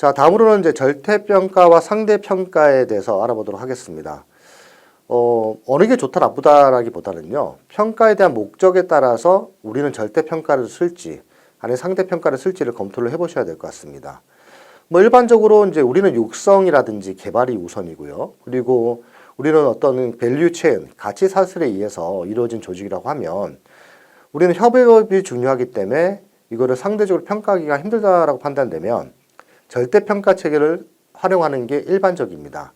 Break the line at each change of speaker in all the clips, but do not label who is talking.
자, 다음으로는 이제 절대평가와 상대평가에 대해서 알아보도록 하겠습니다. 어, 어느 게 좋다 나쁘다라기보다는요, 평가에 대한 목적에 따라서 우리는 절대평가를 쓸지, 아니 상대평가를 쓸지를 검토를 해보셔야 될 것 같습니다. 뭐 일반적으로 이제 우리는 육성이라든지 개발이 우선이고요. 그리고 우리는 어떤 밸류 체인, 가치 사슬에 의해서 이루어진 조직이라고 하면 우리는 협업이 중요하기 때문에 이거를 상대적으로 평가하기가 힘들다라고 판단되면 절대평가 체계를 활용하는 게 일반적입니다.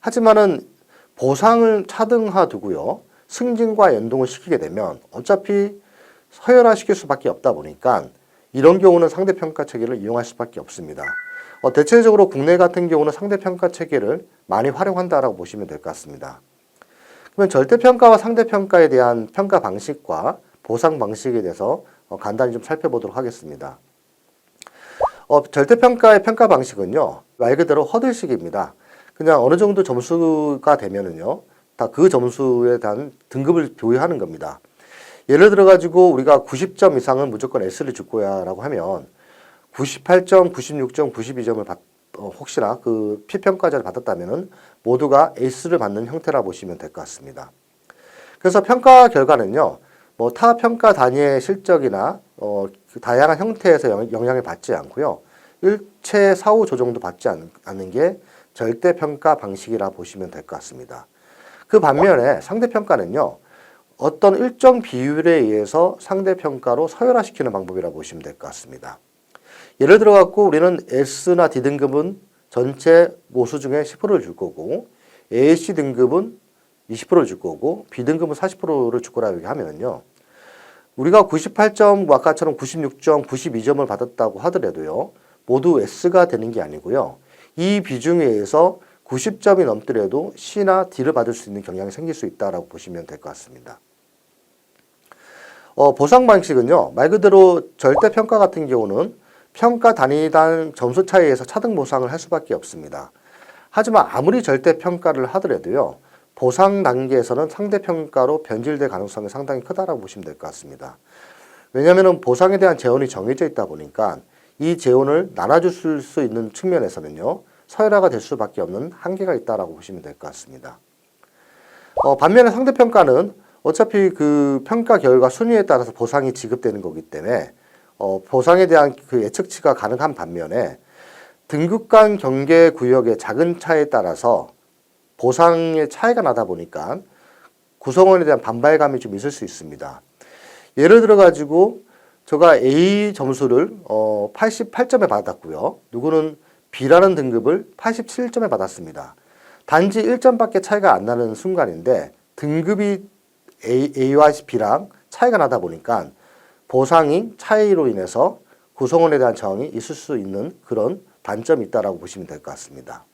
하지만은 보상을 차등화 두고요. 승진과 연동을 시키게 되면 어차피 서열화 시킬 수밖에 없다 보니까 이런 경우는 상대평가 체계를 이용할 수밖에 없습니다. 어, 대체적으로 국내 같은 경우는 상대평가 체계를 많이 활용한다라고 보시면 될 것 같습니다. 그러면 절대평가와 상대평가에 대한 평가 방식과 보상 방식에 대해서 어, 간단히 좀 살펴보도록 하겠습니다. 어, 절대평가의 평가 방식은요, 말 그대로 허들식입니다. 그냥 어느 정도 점수가 되면은요, 다 그 점수에 대한 등급을 교육하는 겁니다. 예를 들어 가지고 우리가 90점 이상은 무조건 S를 줄 거야 라고 하면 98점, 96점, 92점을 받, 어, 혹시나 그 피평가자를 받았다면은 모두가 S를 받는 형태라 보시면 될 것 같습니다. 그래서 평가 결과는요, 뭐 타 평가 단위의 실적이나 어, 그 다양한 형태에서 영, 영향을 받지 않고요, 일체 사후 조정도 받지 않, 않는 게 절대 평가 방식이라 보시면 될 것 같습니다. 그 반면에 상대 평가는요, 어떤 일정 비율에 의해서 상대 평가로 서열화시키는 방법이라 보시면 될 것 같습니다. 예를 들어 갖고 우리는 S나 D 등급은 전체 모수 중에 10%를 줄 거고 A, C 등급은 20%를 줄 거고 B 등급은 40%를 줄 거라고 하면요. 우리가 98점, 아까처럼 96점, 92점을 받았다고 하더라도요. 모두 S가 되는 게 아니고요. 이 비중에 의해서 90점이 넘더라도 C나 D를 받을 수 있는 경향이 생길 수 있다라고 보시면 될 것 같습니다. 어, 보상 방식은요. 말 그대로 절대 평가 같은 경우는 평가 단위당 점수 차이에서 차등 보상을 할 수밖에 없습니다. 하지만 아무리 절대 평가를 하더라도요. 보상 단계에서는 상대 평가로 변질될 가능성이 상당히 크다라고 보시면 될 것 같습니다. 왜냐하면 보상에 대한 재원이 정해져 있다 보니까 이 재원을 나눠줄 수 있는 측면에서는요. 서열화가 될 수밖에 없는 한계가 있다라고 보시면 될 것 같습니다. 어, 반면에 상대평가는 어차피 그 평가 결과 순위에 따라서 보상이 지급되는 거기 때문에 어, 보상에 대한 그 예측치가 가능한 반면에 등급 간 경계 구역의 작은 차에 따라서 보상의 차이가 나다 보니까 구성원에 대한 반발감이 좀 있을 수 있습니다. 예를 들어 가지고 제가 A 점수를 어 88점에 받았고요. 누구는 B라는 등급을 87점에 받았습니다. 단지 1점밖에 차이가 안 나는 순간인데 등급이 A, A와 B랑 차이가 나다 보니까 보상이 차이로 인해서 구성원에 대한 저항이 있을 수 있는 그런 단점이 있다라고 보시면 될 것 같습니다.